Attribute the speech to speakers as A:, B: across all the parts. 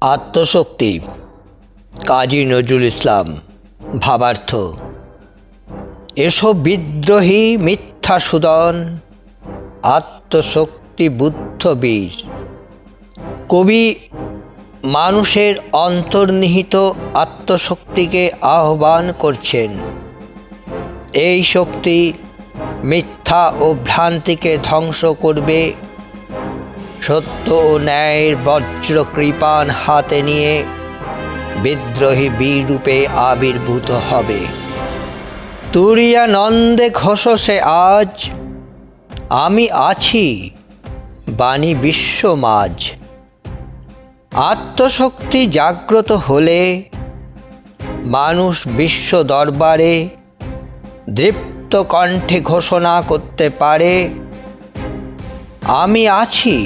A: আত্মশক্তি। কাজী নজরুল ইসলাম, ভাবার্থ। এসব বিদ্রোহী মিথ্যা সুদন, আত্মশক্তি বুদ্ধ বীর। কবি মানুষের অন্তর্নিহিত আত্মশক্তিকে আহ্বান করছেন। এই শক্তি মিথ্যা ও ভ্রান্তিকে ধ্বংস করবে সত্য ও ন্যায়ের বজ্র কৃপান হাতে নিয়ে বিদ্রোহী বীরূপে আবির্ভূত হবে। তুরিয়া নন্দে ঘোষসে আজ, আমি আছি বাণী বিশ্ব মাঝ। আত্মশক্তি জাগ্রত হলে মানুষ বিশ্ব দরবারে দৃপ্ত কণ্ঠে ঘোষণা করতে পারে। আমি আছি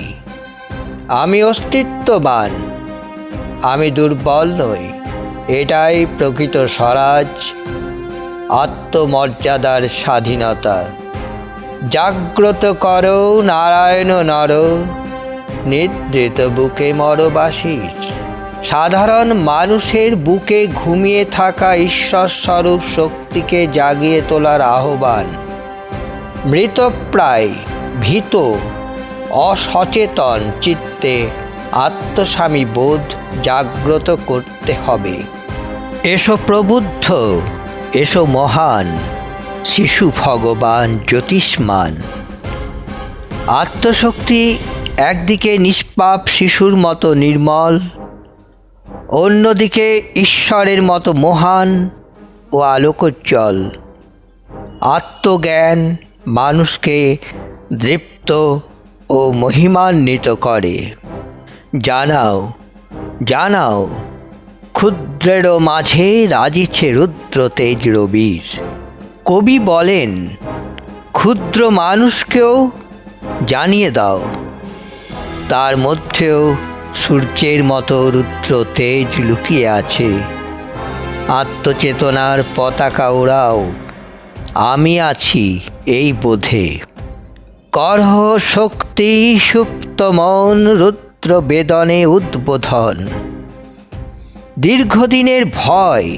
A: আমি অস্তিত্ববান। আমি দুর্বল নই। এটাই প্রকৃত স্বরাজ, আত্মমর্যাদার স্বাধীনতা। জাগ্রত করো, নারায়ণ নর। নিদ্রিত বুকে মরবাসীর। সাধারণ মানুষের বুকে ঘুমিয়ে থাকা ঈশ্বর স্বরূপ শক্তিকে জাগিয়ে তোলার আহ্বান। মৃতপ্রায়, ভীত অসচেতন চিত্তে আত্মস্বামী বোধ জাগ্রত করতে হবে। এসো প্রবুদ্ধ, এসো মহান, শিশু ভগবান জ্যোতিষ্মান। আত্মশক্তি একদিকে নিষ্পাপ শিশুর মতো নির্মল, অন্যদিকে ঈশ্বরের মতো মহান ও আলোকোজ্জ্বল। আত্মজ্ঞান মানুষকে দৃপ্ত ও মহিমান্বিত করে। জানাও জানাও, ক্ষুদ্রের মাঝে রাজিছে রুদ্র তেজ রবির। কবি বলেন, ক্ষুদ্র মানুষকেও জানিয়ে দাও, তার মধ্যেও সূর্যের মতো রুদ্র তেজ লুকিয়ে আছে। আত্মচেতনার পতাকা ওড়াও আমি আছি এই বোধে। করহ শক্তি সুপ্ত মন রুদ্র বেদনে উদ্বোধন। দীর্ঘদিনের ভয়,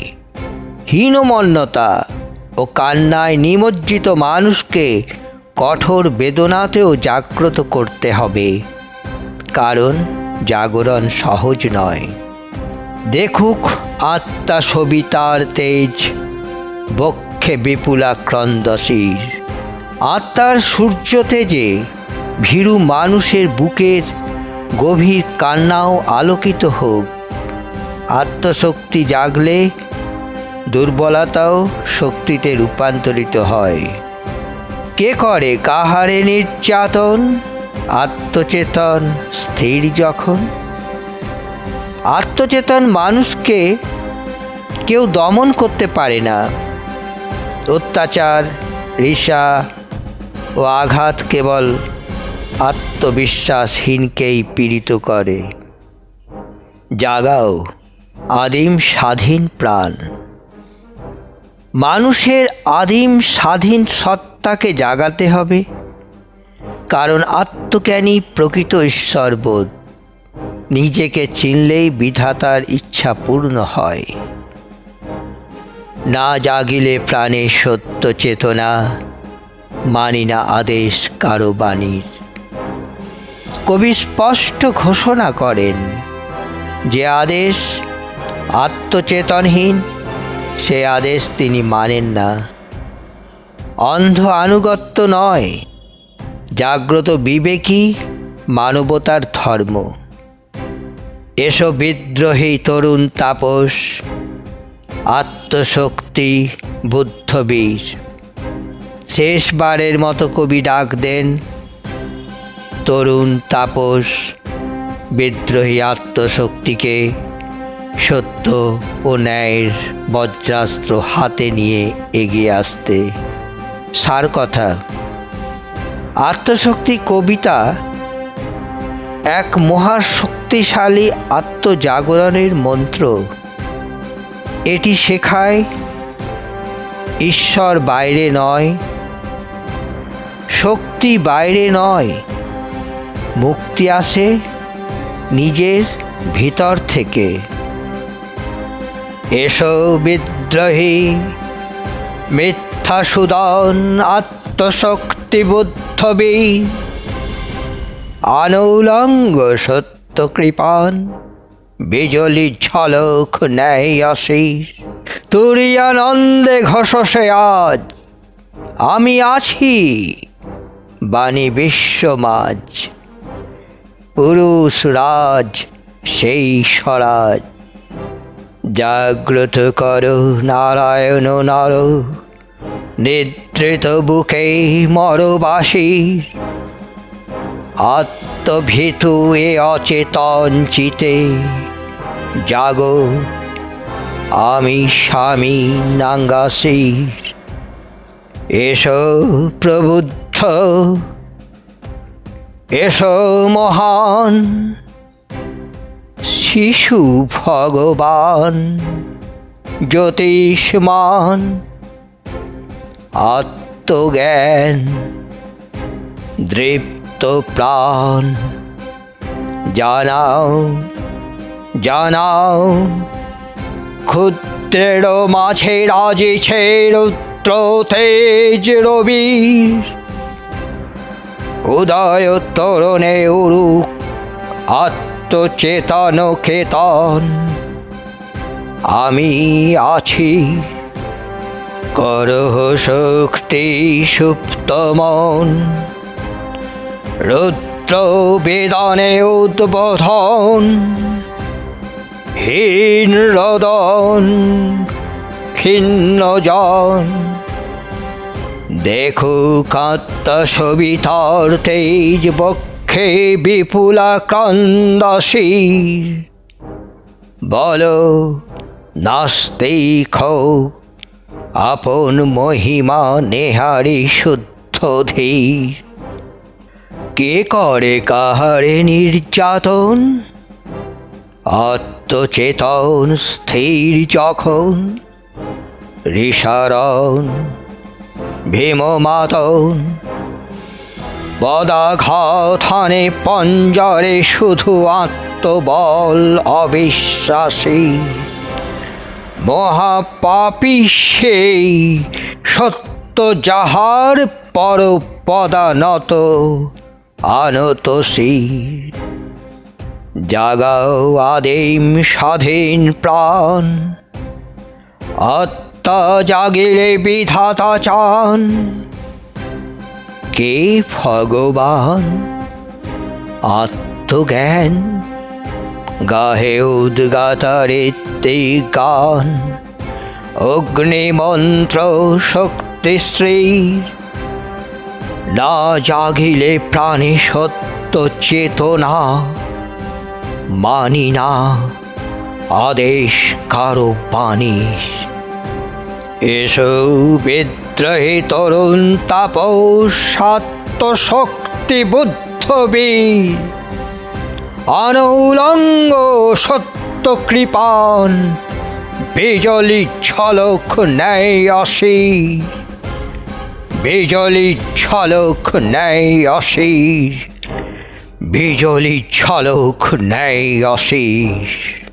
A: হীনমন্যতা ও কান্নায় নিমজ্জিত মানুষকে কঠোর বেদনাতেও জাগ্রত করতে হবে। কারণ জাগরণ সহজ নয়। দেখুক আত্মা সবিতার তেজ, বক্ষে বিপুলা ক্রন্দশীর আত্মার সূর্য তেজে ভীরু মানুষের বুকের গভীর কান্নাও আলোকিত হোক। আত্মশক্তি জাগলে দুর্বলতাও শক্তিতে রূপান্তরিত হয়। কে করে কাহারে নির্যাতন? আত্মচেতন স্থির যখন? আত্মচেতন মানুষকে কেউ দমন করতে পারে না। অত্যাচার ঋষা ও আঘাত কেবল আত্মবিশ্বাসহীনকেই পীড়িত করে। জাগাও আদিম স্বাধীন প্রাণ। মানুষের আদিম স্বাধীন সত্তাকে জাগাতে হবে, কারণ আত্মজ্ঞানী প্রকৃত ঈশ্বরবোধ। নিজেকে চিনলেই বিধাতার ইচ্ছা পূর্ণ হয়। না জাগিলে প্রাণে সত্য চেতনা মানি না আদেশ কারও বাণীর। কবি স্পষ্ট ঘোষণা করেন, যে আদেশ আত্মচেতনহীন, সে আদেশ তিনি মানেন না। অন্ধ আনুগত্য নয়, জাগ্রত বিবেকই মানবতার ধর্ম। এসো বিদ্রোহী তরুণ তাপস, আত্মশক্তি বুদ্ধবীর। শেষবারের মতো কবি ডাক দেন, তরুণ তাপস, বিদ্রোহী আত্মশক্তিকে সত্য ও ন্যায়ের বজ্রাস্ত্র হাতে নিয়ে এগিয়ে আসতে। সার কথা, আত্মশক্তি কবিতা এক মহাশক্তিশালী আত্মজাগরণের মন্ত্র। এটি শেখায়, ঈশ্বর বাইরে নয় শক্তি বাইরে নয়। মুক্তি আসে নিজের ভিতর থেকে। এসো বিদ্রোহী, মিথ্যা সুদন, আত্মশক্তি বুদ্ধবী। আনৌলঙ্গ সত্য কৃপান, বিজলি ঝলক নেয় আশিস তুরিয়ানন্দে ঘষসে আজ। আমি আছি বাণী বিশ্বমাজ। পুরুষ রাজ, সেই স্বরাজ। জাগ্রত কর নারায়ণ নর, নিদ্রিত বুকে মরবাসী আত্মভীতু এ অচেতন চিতে জাগো, আমি স্বামী নাঙ্গাসী এসো প্রবুদ্ধ এসো এসো মহান শিশু ভগবান, জ্যোতিষমান, আত্মজ্ঞান, দৃপ্ত প্রাণ। জানাও জানাও, ক্ষুদ্রের মাঝে রাজেছে রুদ্র তেজ রবির উদয় তরণে উরুক, আত্মচেতন কেতন আমি আছি, করহ শক্তি সুপ্ত মন। রুদ্র বেদনে উদ্বোধন, হীন রদন খিন্ন জন। দেখো কাত্তা সবিতার তেজ বক্ষে বিপুলা ক্রন্দশীর বলো, নাস্তিক, আপন মহিমা নেহারি শুদ্ধ ধীর। কে করে কাহারে নির্যাতন? আত্মচেতন স্থির যখন ঋষারণ ভীমমাতন পদাঘাথানে পঞ্জরে শুধু আত্মবল অবিশ্বাসী। মহাপাপী সেই সত্য যাহার পর পদানত আনতসী। জাগাও আদিম স্বাধীন প্রাণ। আত্মা জাগিলে বিধাতা চান। কে ভগবান? আত্মজ্ঞান? গাহে উদ্গাতারে গান। অগ্নিমন্ত্র শক্তিশ্রী না জাগিলে প্রাণে সত্য চেতনা। মানি না আদেশ কারও বাণী এসো বিদ্রোহী তরুণ তাপস শক্তি বুদ্ধবীর অনৌলঙ্গ সত্য কৃপান বিজলি ঝলক নেয় আসি বিজলি ঝলক নেয় আসি বিজলি ঝলক নেয় আসিস